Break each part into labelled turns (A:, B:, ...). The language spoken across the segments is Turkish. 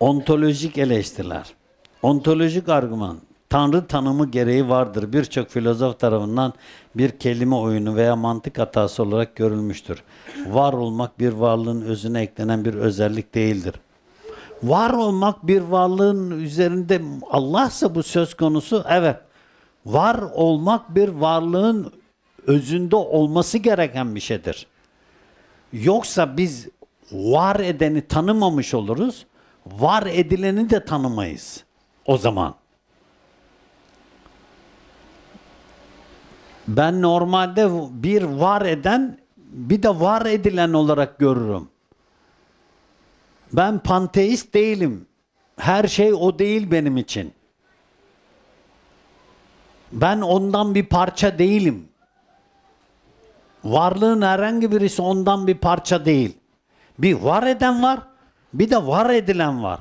A: Ontolojik eleştiriler. Ontolojik argüman. Tanrı tanımı gereği vardır. Birçok filozof tarafından bir kelime oyunu veya mantık hatası olarak görülmüştür. Var olmak bir varlığın özüne eklenen bir özellik değildir. Var olmak bir varlığın üzerinde Allah'sa bu söz konusu evet. Var olmak bir varlığın özünde olması gereken bir şeydir. Yoksa biz var edeni tanımamış oluruz. Var edileni de tanımayız o zaman. Ben normalde bir var eden bir de var edilen olarak görürüm. Ben panteist değilim. Her şey o değil benim için. Ben ondan bir parça değilim. Varlığın herhangi birisi ondan bir parça değil. Bir var eden var, bir de var edilen var.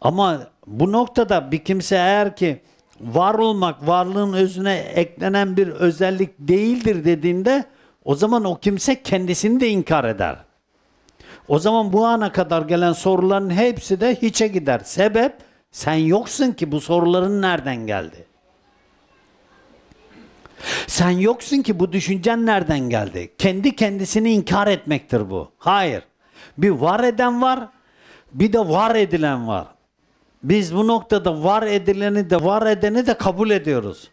A: Ama bu noktada bir kimse eğer ki var olmak varlığın özüne eklenen bir özellik değildir dediğinde o zaman o kimse kendisini de inkar eder. O zaman bu ana kadar gelen soruların hepsi de hiçe gider. Sebep sen yoksun ki bu soruların nereden geldi? Sen yoksun ki bu düşüncen nereden geldi? Kendi kendisini inkar etmektir bu. Hayır. Bir var eden var, bir de var edilen var. Biz bu noktada var edileni de var edeni de kabul ediyoruz.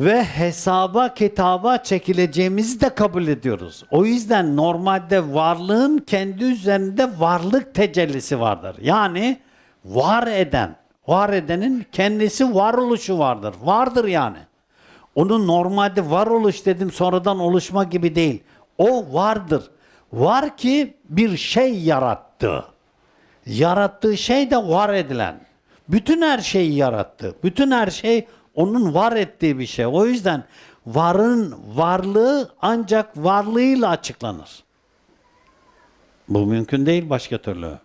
A: Ve hesaba kitaba çekileceğimizi de kabul ediyoruz. O yüzden normalde varlığın kendi üzerinde varlık tecellisi vardır. Yani var eden, var edenin kendisi varoluşu vardır. Vardır yani. Onun normalde varoluş dedim sonradan oluşma gibi değil. O vardır. Var ki bir şey yarattı. Yarattığı şey de var edilen. Bütün her şeyi yarattı. Bütün her şey onun var ettiği bir şey. O yüzden varın varlığı ancak varlığıyla açıklanır. Bu mümkün değil başka türlü.